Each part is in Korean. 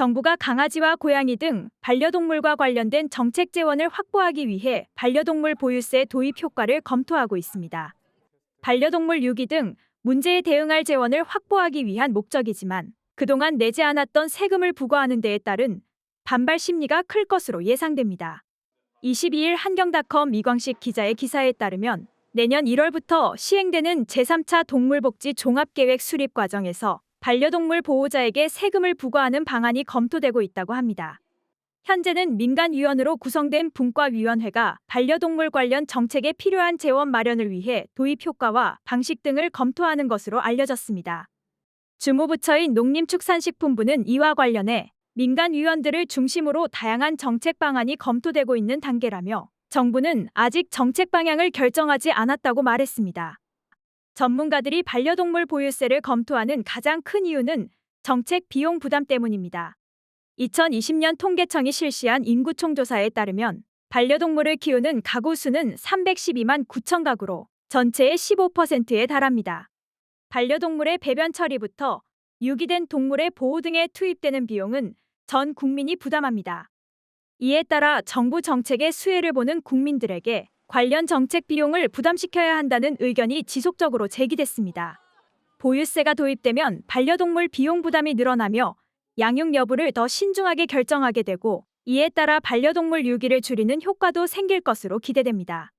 정부가 강아지와 고양이 등 반려동물과 관련된 정책 재원을 확보하기 위해 반려동물 보유세 도입 효과를 검토하고 있습니다. 반려동물 유기 등 문제에 대응할 재원을 확보하기 위한 목적이지만 그동안 내지 않았던 세금을 부과하는 데에 따른 반발 심리가 클 것으로 예상됩니다. 22일 한경닷컴 이광식 기자의 기사에 따르면 내년 1월부터 시행되는 제3차 동물복지 종합계획 수립 과정에서 반려동물 보호자에게 세금을 부과하는 방안이 검토되고 있다고 합니다. 현재는 민간위원으로 구성된 분과위원회가 반려동물 관련 정책에 필요한 재원 마련을 위해 도입 효과와 방식 등을 검토하는 것으로 알려졌습니다. 주무부처인 농림축산식품부는 이와 관련해 민간위원들을 중심으로 다양한 정책 방안이 검토되고 있는 단계라며 정부는 아직 정책 방향을 결정하지 않았다고 말했습니다. 전문가들이 반려동물 보유세를 검토하는 가장 큰 이유는 정책 비용 부담 때문입니다. 2020년 통계청이 실시한 인구총조사에 따르면 반려동물을 키우는 가구 수는 312만 9천 가구로 전체의 15%에 달합니다. 반려동물의 배변 처리부터 유기된 동물의 보호 등에 투입되는 비용은 전 국민이 부담합니다. 이에 따라 정부 정책의 수혜를 보는 국민들에게 관련 정책 비용을 부담시켜야 한다는 의견이 지속적으로 제기됐습니다. 보유세가 도입되면 반려동물 비용 부담이 늘어나며 양육 여부를 더 신중하게 결정하게 되고 이에 따라 반려동물 유기를 줄이는 효과도 생길 것으로 기대됩니다.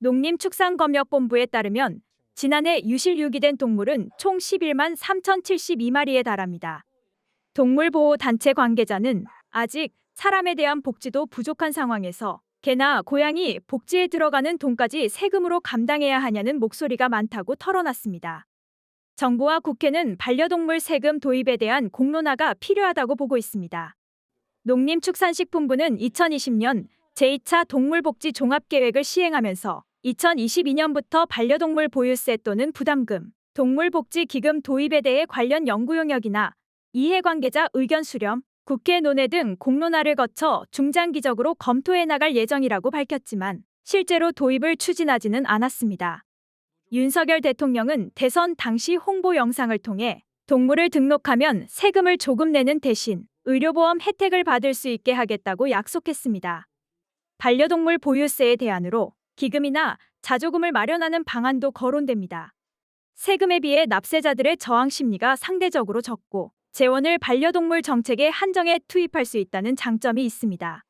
농림축산검역본부에 따르면 지난해 유실 유기된 동물은 총 11만 3,072마리에 달합니다. 동물보호단체 관계자는 아직 사람에 대한 복지도 부족한 상황에서 개나 고양이 복지에 들어가는 돈까지 세금으로 감당해야 하냐는 목소리가 많다고 털어놨습니다. 정부와 국회는 반려동물 세금 도입에 대한 공론화가 필요하다고 보고 있습니다. 농림축산식품부는 2020년 제2차 동물복지 종합계획을 시행하면서 2022년부터 반려동물 보유세 또는 부담금, 동물복지기금 도입에 대해 관련 연구 용역이나 이해관계자 의견 수렴, 국회 논의 등 공론화를 거쳐 중장기적으로 검토해 나갈 예정이라고 밝혔지만 실제로 도입을 추진하지는 않았습니다. 윤석열 대통령은 대선 당시 홍보 영상을 통해 동물을 등록하면 세금을 조금 내는 대신 의료보험 혜택을 받을 수 있게 하겠다고 약속했습니다. 반려동물 보유세에 대안으로 기금이나 자조금을 마련하는 방안도 거론됩니다. 세금에 비해 납세자들의 저항 심리가 상대적으로 적고 재원을 반려동물 정책에 한정해 투입할 수 있다는 장점이 있습니다.